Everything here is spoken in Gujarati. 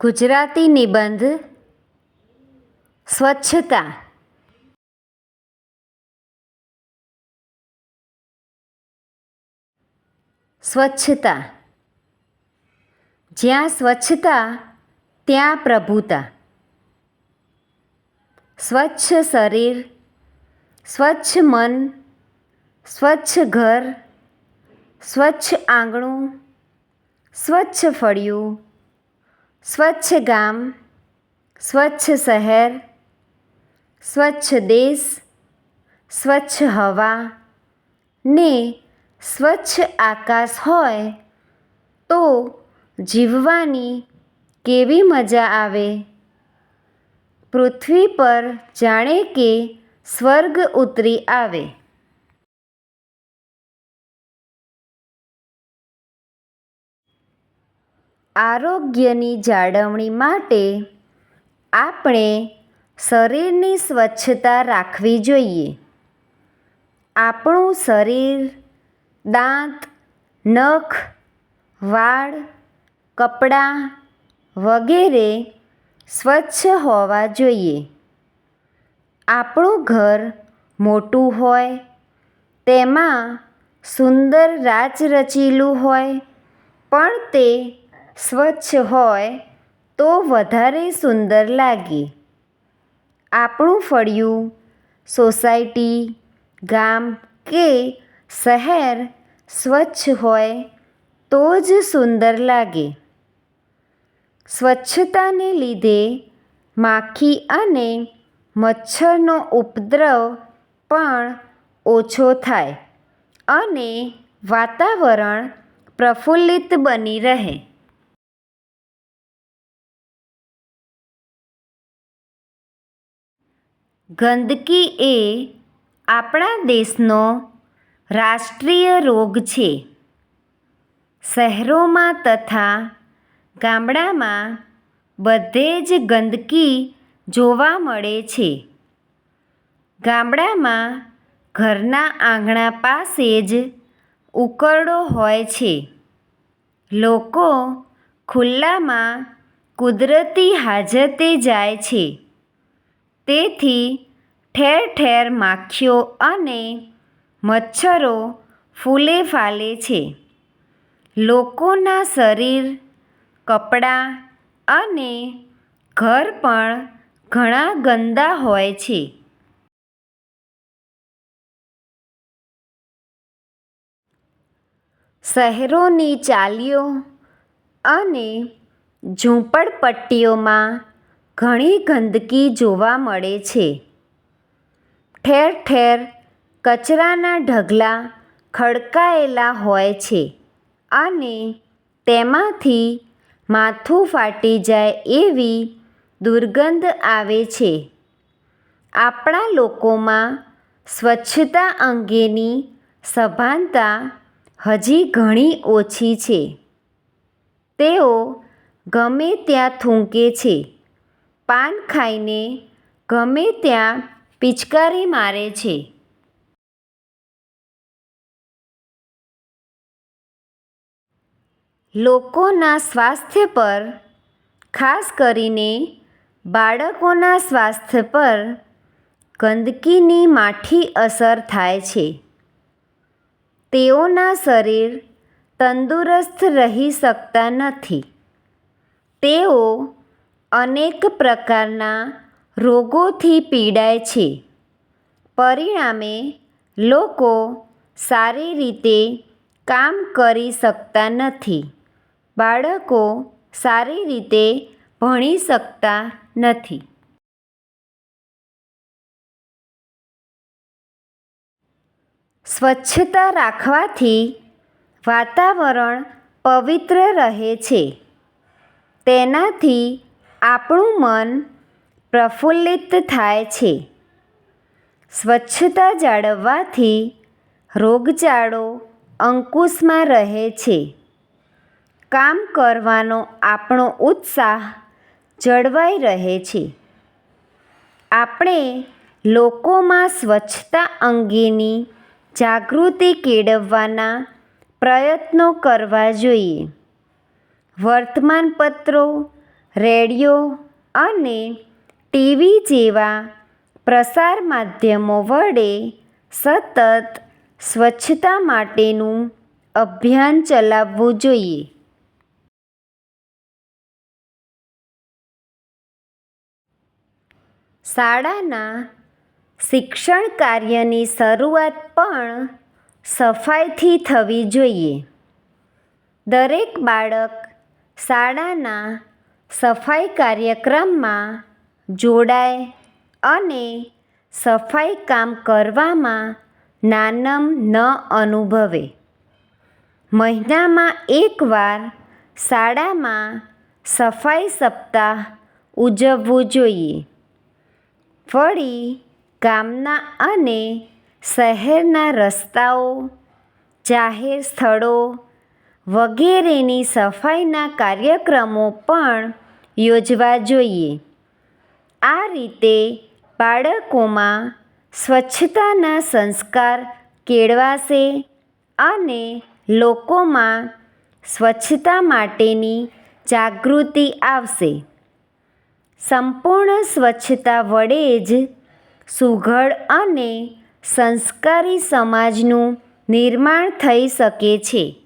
ગુજરાતી નિબંધ સ્વચ્છતા. સ્વચ્છતા. જ્યાં સ્વચ્છતા, ત્યાં પ્રભુતા. સ્વચ્છ શરીર, સ્વચ્છ મન, સ્વચ્છ ઘર, સ્વચ્છ આંગણું, સ્વચ્છ ફળિયું સ્વચ્છ ગામ સ્વચ્છ શહેર સ્વચ્છ દેશ સ્વચ્છ હવા ને સ્વચ્છ આકાશ હોય તો જીવવાની કેવી મજા આવે પૃથ્વી પર જાણે કે સ્વર્ગ ઉતરી આવે આરોગ્યની જાળવણી માટે આપણે શરીરની સ્વચ્છતા રાખવી જોઈએ. આપણું શરીર, દાંત, નખ, વાળ, કપડાં વગેરે સ્વચ્છ હોવા જોઈએ. આપણું ઘર મોટું હોય, તેમાં સુંદર રાચરચીલું હોય, પણ તે સ્વચ્છ હોય તો વધારે સુંદર લાગે. આપણું ફળિયું, સોસાયટી, ગામ કે શહેર સ્વચ્છ હોય તો જ સુંદર લાગે. સ્વચ્છતાને લીધે માખી અને મચ્છરનો ઉપદ્રવ પણ ઓછો થાય અને વાતાવરણ પ્રફુલ્લિત બની રહે. ગંદકી એ આપણા દેશનો રાષ્ટ્રીય રોગ છે. શહેરોમાં તથા ગામડામાં બધે જ ગંદકી જોવા મળે છે. ગામડામાં ઘરના આંગણા પાસે જ ઉકરડો હોય છે. લોકો ખુલ્લામાં કુદરતી હાજતે જાય છે. તેથી ઠેર ઠેર માખીઓ અને મચ્છરો ફૂલે ફાલે છે. લોકોના શરીર, કપડાં અને ઘર પણ ઘણા ગંદા હોય છે. શહેરોની ચાલીઓ અને ઝૂંપડપટ્ટીઓમાં ઘણી ગંદકી જોવા મળે છે. ઠેર ઠેર કચરાના ઢગલા ખડકાયેલા હોય છે અને તેમાંથી માથું ફાટી જાય એવી દુર્ગંધ આવે છે. આપણા લોકોમાં સ્વચ્છતા અંગેની સભાનતા હજી ઘણી ઓછી છે. તેઓ ગમે ત્યાં થૂંકે છે. પાન ખાઈને ગમે ત્યાં પિચકારી મારે છે. લોકોના સ્વાસ્થ્ય પર, ખાસ કરીને બાળકોના સ્વાસ્થ્ય પર ગંદકીની માઠી અસર થાય છે. તેઓના શરીર તંદુરસ્ત રહી શકતા નથી. તેઓ અનેક પ્રકારના રોગોથી પીડાય છે. પરિણામે, લોકો સારી રીતે કામ કરી શકતા નથી. બાળકો સારી રીતે ભણી શકતા નથી. સ્વચ્છતા રાખવાથી વાતાવરણ પવિત્ર રહે છે. તેનાથી આપણું મન પ્રફુલ્લિત થાય છે. સ્વચ્છતા જાળવવાથી રોગચાળો અંકુશમાં રહે છે. કામ કરવાનો આપણો ઉત્સાહ જળવાઈ રહે છે. આપણે લોકોમાં સ્વચ્છતા અંગેની જાગૃતિ કેળવવાના પ્રયત્નો કરવા જોઈએ. વર્તમાનપત્રો રેડિયો અને ટીવી જેવા પ્રસાર માધ્યમો વડે સતત સ્વચ્છતા માટેનું અભિયાન ચલાવવું જોઈએ. શાળાના શિક્ષણ કાર્યની શરૂઆત પણ સફાઈથી થવી જોઈએ. દરેક બાળક શાળાના સફાઈ કાર્યક્રમમાં જોડાય અને સફાઈ કામ કરવામાં નાનમ ન અનુભવે. મહિનામાં એકવાર શાળામાં સફાઈ સપ્તાહ ઉજવવું જોઈએ. વળી ગામના અને શહેરના રસ્તાઓ, જાહેર સ્થળો વગેરેની સફાઈના કાર્યક્રમો પણ યોજવા જોઈએ. આ રીતે બાળકોમાં સ્વચ્છતાના સંસ્કાર કેળવાશે અને લોકોમાં સ્વચ્છતા માટેની જાગૃતિ આવશે. સંપૂર્ણ સ્વચ્છતા વડે જ સુઘડ અને સંસ્કારી સમાજનું નિર્માણ થઈ શકે છે.